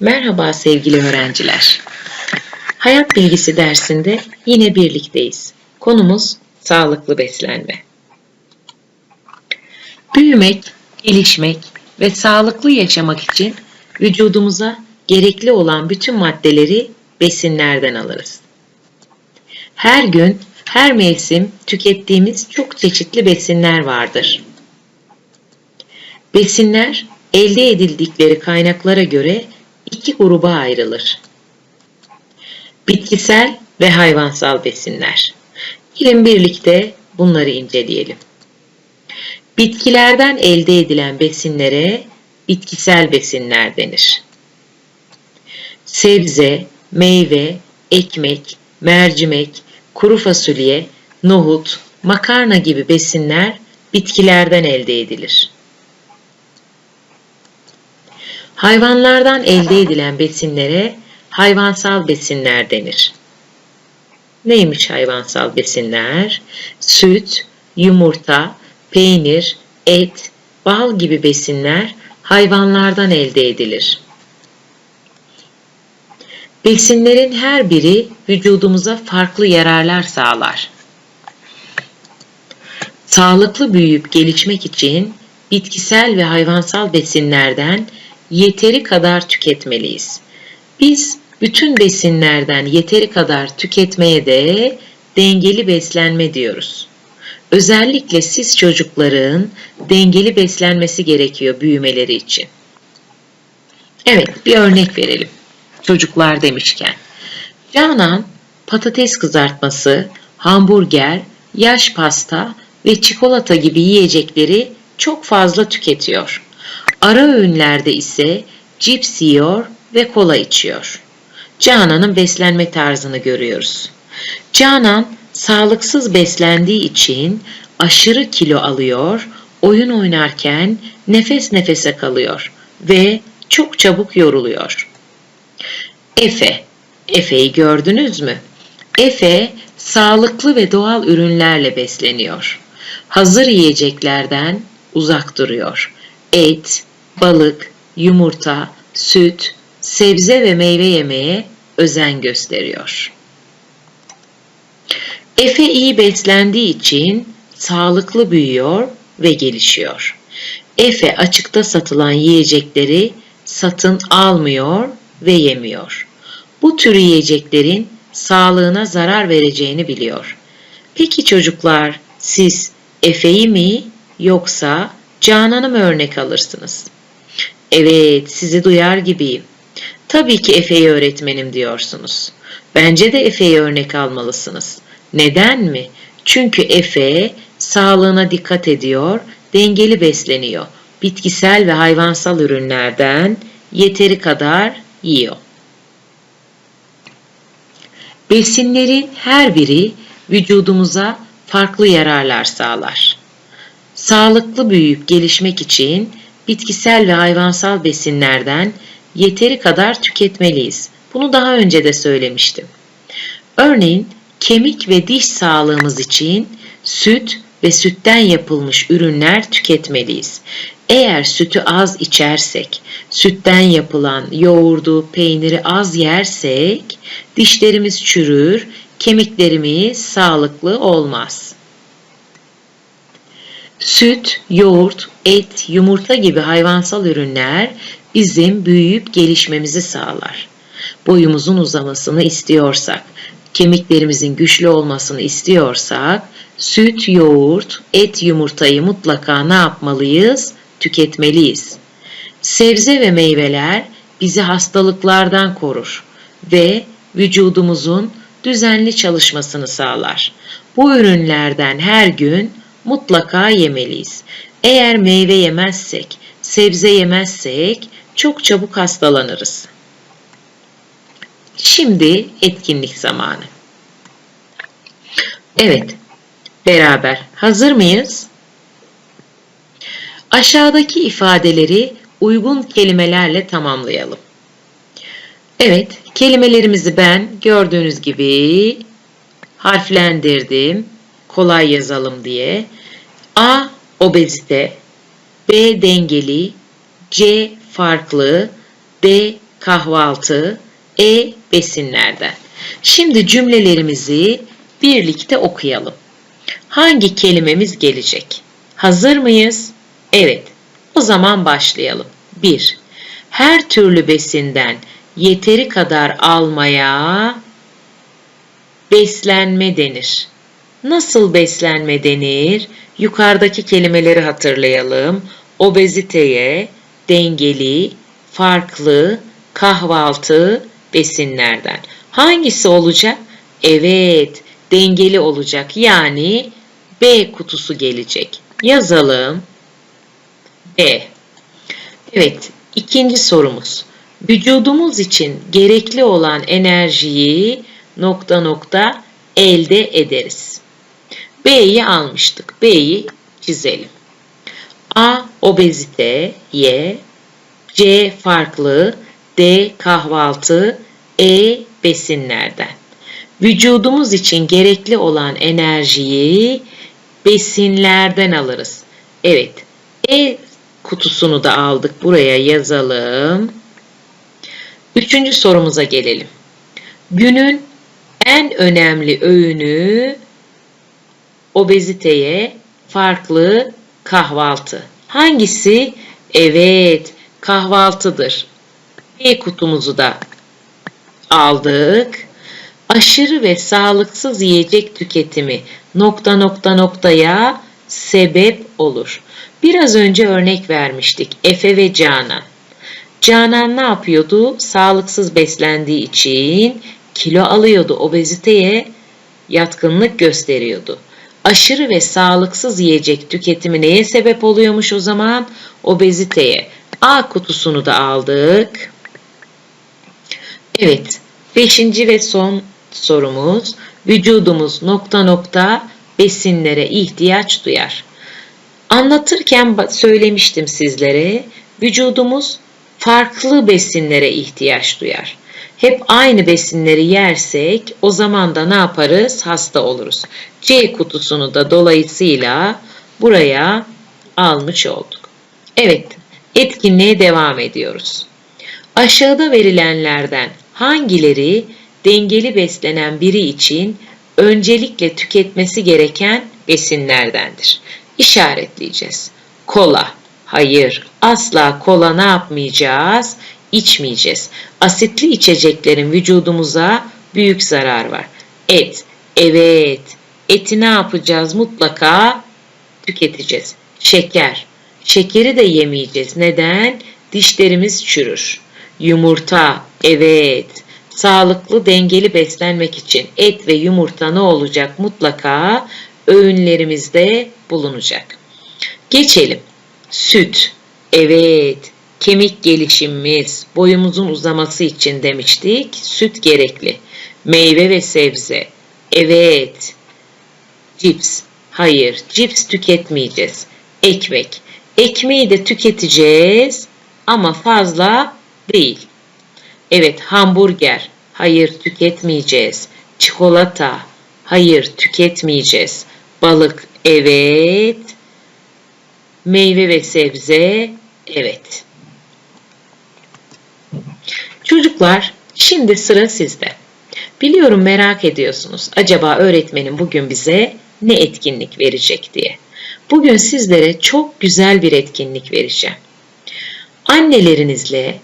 Merhaba sevgili öğrenciler. Hayat bilgisi dersinde yine birlikteyiz. Konumuz sağlıklı beslenme. Büyümek, gelişmek ve sağlıklı yaşamak için vücudumuza gerekli olan bütün maddeleri besinlerden alırız. Her gün, her mevsim tükettiğimiz çok çeşitli besinler vardır. Besinler elde edildikleri kaynaklara göre iki gruba ayrılır. Bitkisel ve hayvansal besinler. Gelin birlikte bunları inceleyelim. Bitkilerden elde edilen besinlere bitkisel besinler denir. Sebze, meyve, ekmek, mercimek, kuru fasulye, nohut, makarna gibi besinler bitkilerden elde edilir. Hayvanlardan elde edilen besinlere hayvansal besinler denir. Neymiş hayvansal besinler? Süt, yumurta, peynir, et, bal gibi besinler hayvanlardan elde edilir. Besinlerin her biri vücudumuza farklı yararlar sağlar. Sağlıklı büyüyüp gelişmek için bitkisel ve hayvansal besinlerden yeteri kadar tüketmeliyiz. Biz bütün besinlerden yeteri kadar tüketmeye de dengeli beslenme diyoruz. Özellikle siz çocukların dengeli beslenmesi gerekiyor büyümeleri için. Evet, bir örnek verelim. Çocuklar demişken. Canan patates kızartması, hamburger, yaş pasta ve çikolata gibi yiyecekleri çok fazla tüketiyor. Ara öğünlerde ise cips yiyor ve kola içiyor. Canan'ın beslenme tarzını görüyoruz. Canan sağlıksız beslendiği için aşırı kilo alıyor, oyun oynarken nefes nefese kalıyor ve çok çabuk yoruluyor. Efe, Efe'yi gördünüz mü? Efe sağlıklı ve doğal ürünlerle besleniyor. Hazır yiyeceklerden uzak duruyor. Et, balık, yumurta, süt, sebze ve meyve yemeye özen gösteriyor. Efe iyi beslendiği için sağlıklı büyüyor ve gelişiyor. Efe açıkta satılan yiyecekleri satın almıyor ve yemiyor. Bu tür yiyeceklerin sağlığına zarar vereceğini biliyor. Peki çocuklar siz Efe'yi mi yoksa Canan'ı mı örnek alırsınız? Evet, sizi duyar gibiyim. Tabii ki Efe'yi öğretmenim diyorsunuz. Bence de Efe'yi örnek almalısınız. Neden mi? Çünkü Efe sağlığına dikkat ediyor, dengeli besleniyor. Bitkisel ve hayvansal ürünlerden yeteri kadar yiyor. Besinlerin her biri vücudumuza farklı yararlar sağlar. Sağlıklı büyüyüp gelişmek için bitkisel ve hayvansal besinlerden yeteri kadar tüketmeliyiz. Bunu daha önce de söylemiştim. Örneğin kemik ve diş sağlığımız için süt ve sütten yapılmış ürünler tüketmeliyiz. Eğer sütü az içersek, sütten yapılan yoğurdu, peyniri az yersek dişlerimiz çürür, kemiklerimiz sağlıklı olmaz. Süt, yoğurt, et, yumurta gibi hayvansal ürünler bizim büyüyüp gelişmemizi sağlar. Boyumuzun uzamasını istiyorsak, kemiklerimizin güçlü olmasını istiyorsak, süt, yoğurt, et, yumurtayı mutlaka ne yapmalıyız? Tüketmeliyiz. Sebze ve meyveler bizi hastalıklardan korur ve vücudumuzun düzenli çalışmasını sağlar. Bu ürünlerden her gün mutlaka yemeliyiz. Eğer meyve yemezsek, sebze yemezsek çok çabuk hastalanırız. Şimdi etkinlik zamanı. Evet, beraber hazır mıyız? Aşağıdaki ifadeleri uygun kelimelerle tamamlayalım. Evet, kelimelerimizi ben gördüğünüz gibi harflendirdim kolay yazalım diye. A. Obezite B. Dengeli C. Farklı D. Kahvaltı E. Besinlerden. Şimdi cümlelerimizi birlikte okuyalım. Hangi kelimemiz gelecek? Hazır mıyız? Evet. O zaman başlayalım. 1. Her türlü besinden yeteri kadar almaya beslenme denir. Nasıl beslenme denir? Yukarıdaki kelimeleri hatırlayalım. Obeziteye, dengeli, farklı, kahvaltı, besinlerden. Hangisi olacak? Evet, dengeli olacak. Yani B kutusu gelecek. Yazalım. B. Evet, ikinci sorumuz. Vücudumuz için gerekli olan enerjiyi nokta nokta elde ederiz. B'yi almıştık. B'yi çizelim. A. Obezite. Y. C. Farklı. D. Kahvaltı. E. Besinlerden. Vücudumuz için gerekli olan enerjiyi besinlerden alırız. Evet. E kutusunu da aldık. Buraya yazalım. Üçüncü sorumuza gelelim. Günün en önemli öğünü obeziteye farklı kahvaltı. Hangisi? Evet, kahvaltıdır. B kutumuzu da aldık. Aşırı ve sağlıksız yiyecek tüketimi nokta nokta noktaya sebep olur. Biraz önce örnek vermiştik. Efe ve Canan. Canan ne yapıyordu? Sağlıksız beslendiği için kilo alıyordu. Obeziteye yatkınlık gösteriyordu. Aşırı ve sağlıksız yiyecek tüketimi neye sebep oluyormuş o zaman? Obeziteye. A kutusunu da aldık. Evet. Beşinci ve son sorumuz. Vücudumuz nokta nokta besinlere ihtiyaç duyar. Anlatırken söylemiştim sizlere. Vücudumuz farklı besinlere ihtiyaç duyar. Hep aynı besinleri yersek o zaman da ne yaparız? Hasta oluruz. C kutusunu da dolayısıyla buraya almış olduk. Evet, etkinliğe devam ediyoruz. Aşağıda verilenlerden hangileri dengeli beslenen biri için öncelikle tüketmesi gereken besinlerdendir? İşaretleyeceğiz. Kola. Hayır, asla kola ne yapmayacağız? İçmeyeceğiz. Asitli içeceklerin vücudumuza büyük zarar var. Et. Evet. Eti ne yapacağız? Mutlaka tüketeceğiz. Şeker. Şekeri de yemeyeceğiz. Neden? Dişlerimiz çürür. Yumurta. Evet. Sağlıklı, dengeli beslenmek için et ve yumurta ne olacak? Mutlaka öğünlerimizde bulunacak. Geçelim. Süt. Evet. Kemik gelişimimiz, boyumuzun uzaması için demiştik. Süt gerekli. Meyve ve sebze. Evet. Cips. Hayır, cips tüketmeyeceğiz. Ekmek. Ekmeği de tüketeceğiz ama fazla değil. Evet, hamburger. Hayır, tüketmeyeceğiz. Çikolata. Hayır, tüketmeyeceğiz. Balık. Evet. Meyve ve sebze. Evet. Çocuklar, şimdi sıra sizde. Biliyorum merak ediyorsunuz. Acaba öğretmenim bugün bize ne etkinlik verecek diye. Bugün sizlere çok güzel bir etkinlik vereceğim. Annelerinizle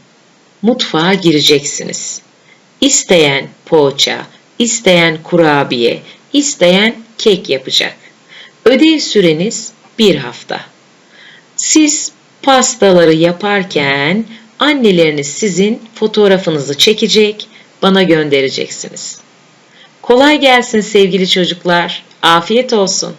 mutfağa gireceksiniz. İsteyen poğaça, isteyen kurabiye, isteyen kek yapacak. Ödev süreniz bir hafta. Siz pastaları yaparken anneleriniz sizin fotoğrafınızı çekecek, bana göndereceksiniz. Kolay gelsin sevgili çocuklar. Afiyet olsun.